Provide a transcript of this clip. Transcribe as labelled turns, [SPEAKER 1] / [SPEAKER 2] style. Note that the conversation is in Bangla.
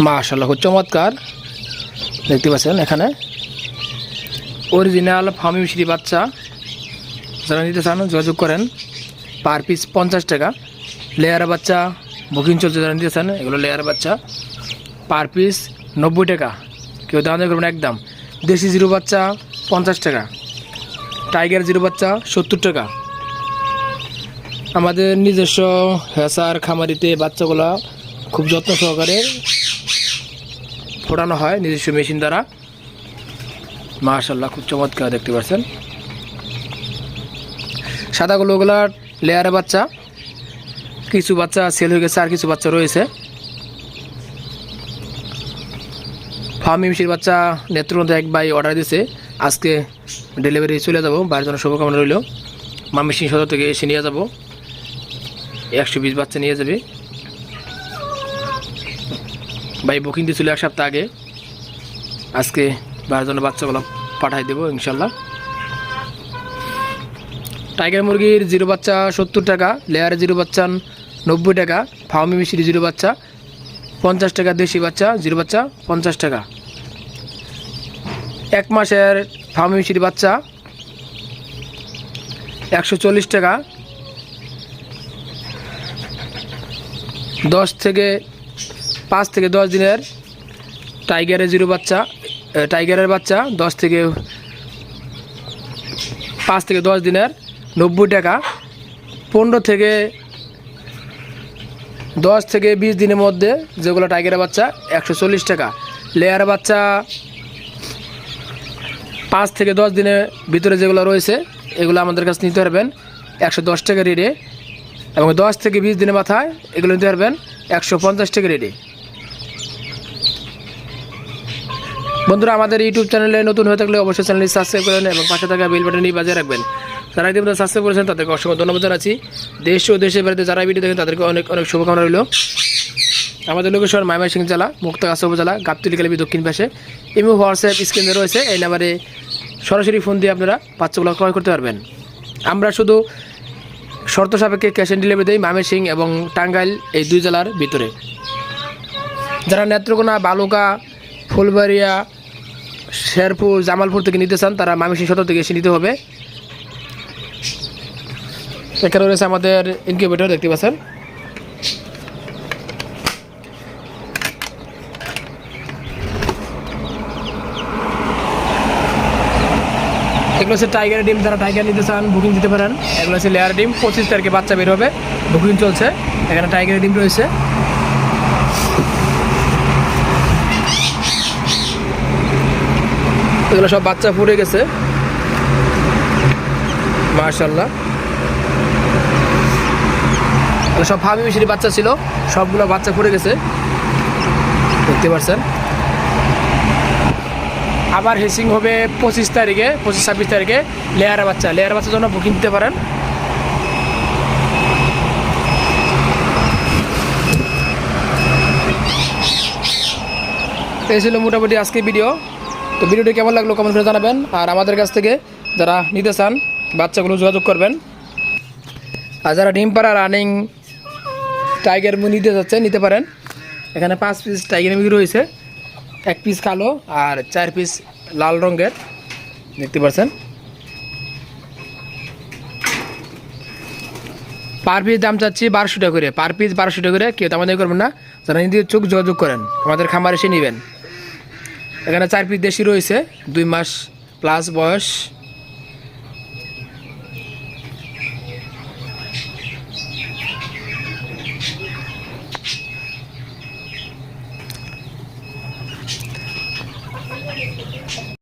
[SPEAKER 1] মাশাল্লাহ খুব চমৎকার। দেখতে পাচ্ছেন এখানে। অরিজিনাল ফার্মি মিশ্রি বাচ্চা। যারা নিতে চান, যোগাযোগ করেন। পার পিস পঞ্চাশ টাকা। লেয়ার বাচ্চা বুকিং চলছে, যারা নিতে চান, এগুলো লেয়ার বাচ্চা। পার পিস নব্বই টাকা। কেউ দাম করবেন একদম। দেশি জিরো বাচ্চা, পঞ্চাশ টাকা। টাইগার জিরো বাচ্চা, সত্তর টাকা। আমাদের নিজস্ব হেসার খামারিতে বাচ্চাগুলা খুব যত্ন সহকারে ফোটানো হয় নিজস্ব মেশিন দ্বারা। মাশাল্লাহ খুব চমৎকার দেখতে পাচ্ছেন। সাদাগুলো ওগুলা লেয়ারে বাচ্চা। কিছু বাচ্চা সেল হয়ে গেছে, আর কিছু বাচ্চা রয়েছে। ফার্মি মিশির বাচ্চা নেত্রমধ্যে এক ভাই অর্ডার দিয়েছে আজকে ডেলিভারি চলে যাব বাইরের জন্য শুভকামনা রইল। মামি সিং সদর থেকে এসে নিয়ে যাব। একশো বিশ বাচ্চা নিয়ে যাবে। ভাই বুকিং দিয়েছিল এক সপ্তাহ আগে। আজকে বাইরের জন্য বাচ্চাগুলো পাঠাই দেবো, ইনশাল্লাহ। টাইগার মুরগির জিরো বাচ্চা সত্তর টাকা লেয়ারের জিরো বাচ্চা নব্বই টাকা ফার্মি মিশির জিরো বাচ্চা পঞ্চাশ টাকা, দেশি বাচ্চা জিরো বাচ্চা পঞ্চাশ টাকা। এক মাসের ফার্মি মিশির বাচ্চা একশো চল্লিশ টাকা। দশ থেকে পাঁচ থেকে দশ দিনের টাইগারের জিরো বাচ্চা টাইগারের বাচ্চা দশ থেকে, পাঁচ থেকে দশ দিনের নব্বই টাকা, পনেরো থেকে দশ থেকে বিশ দিনের মধ্যে যেগুলো টাইগারের বাচ্চা একশো চল্লিশ টাকা। লেয়ার বাচ্চা পাঁচ থেকে দশ দিনের ভিতরে যেগুলো রয়েছে, এগুলো আমাদের কাছে নিতে পারবেন একশো দশ টাকা রেটে এবং দশ থেকে বিশ দিনের মাথায় এগুলো নিতে পারবেন একশো পঞ্চাশ টাকা রেটে। বন্ধুরা, আমাদের ইউটিউব চ্যানেলে নতুন হয়ে থাকলে অবশ্যই চ্যানেলটি সাবস্ক্রাইব করেন এবং পাশে থাকা বেল বাটনটি বাজিয়ে রাখবেন। যারা ইতিমধ্যে সাবস্ক্রাইব করেছেন, তাদেরকে অসংখ্য ধন্যবাদ জানাচ্ছি। দেশ ও দেশের বাড়িতে যারা ভিডিও দেখেন, তাদেরকে অনেক অনেক শুভকামনা রইল। আমাদের লোকেশন মাইমাসিং জেলা, মুক্তাগাছা উপজেলা, গাবতলি কালিবি দক্ষিণ পাশে। ইমো হোয়াটসঅ্যাপ স্ক্রিনে রয়েছে। এই নাম্বারে সরাসরি ফোন দিয়ে আপনারা বাচ্চাগুলো ক্রয় করতে পারবেন। আমরা শুধু শর্ত সাপেক্ষে ক্যাশ অন ডেলিভারি দিই সিং এবং টাঙ্গাইল এই দুই জেলার ভিতরে। যারা নেত্রকোনা, বালুকা, ফুলবাড়িয়া শেরপুর, জামালপুর থেকে নিতে চান, তারা মামিসিং সদর থেকে এসে নিতে হবে। এখানে রয়েছে আমাদের ইনকিউবেটর দেখতে পাচ্ছেন। এগুলো হচ্ছে টাইগার ডিম যারা টাইগার নিতে চান বুকিং দিতে পারেন। এগুলো হচ্ছে লেয়ার ডিম পঁচিশ তারিখে বাচ্চা বের হবে। বুকিং চলছে। এখানে টাইগার ডিম রয়েছে। এগুলো সব বাচ্চা ফুটে গেছে। মার্শাল্লাহ সব ফার্মি মিশরি বাচ্চা ছিল, সবগুলো বাচ্চা ফুটে গেছে। দেখতে পাচ্ছেন। আবার হেসিং হবে পঁচিশ তারিখে, পঁচিশ ছাব্বিশ তারিখে লেয়ার বাচ্চা। লেয়ার বাচ্চার জন্য বুকিং দিতে পারেন। এই ছিল মোটামুটি আজকে ভিডিও তো ভিডিওটি কেমন লাগল কমেন্ট করে জানাবেন। আর আমাদের কাছ থেকে যারা নিতে চান, বাচ্চাগুলো যোগাযোগ করবেন। আর যারা ডিম পাড়া রানিং টাইগার মুরগি নিতে যাচ্ছে, নিতে পারেন। এখানে পাঁচ পিস টাইগার মুরগি রয়েছে। এক পিস কালো আর চার পিস লাল রঙের। দেখতে পাচ্ছেন? পার পিস দাম চাচ্ছি বারোশো টাকা করে। পার পিস বারোশো টাকা করে, কেউ দামাদামি করবেন না। যারা নিজের চোখ যোগাযোগ করেন। আমাদের খামার এসে নেবেন। এখানে চার পিস দেশি রয়েছে দুই মাস প্লাস বয়স।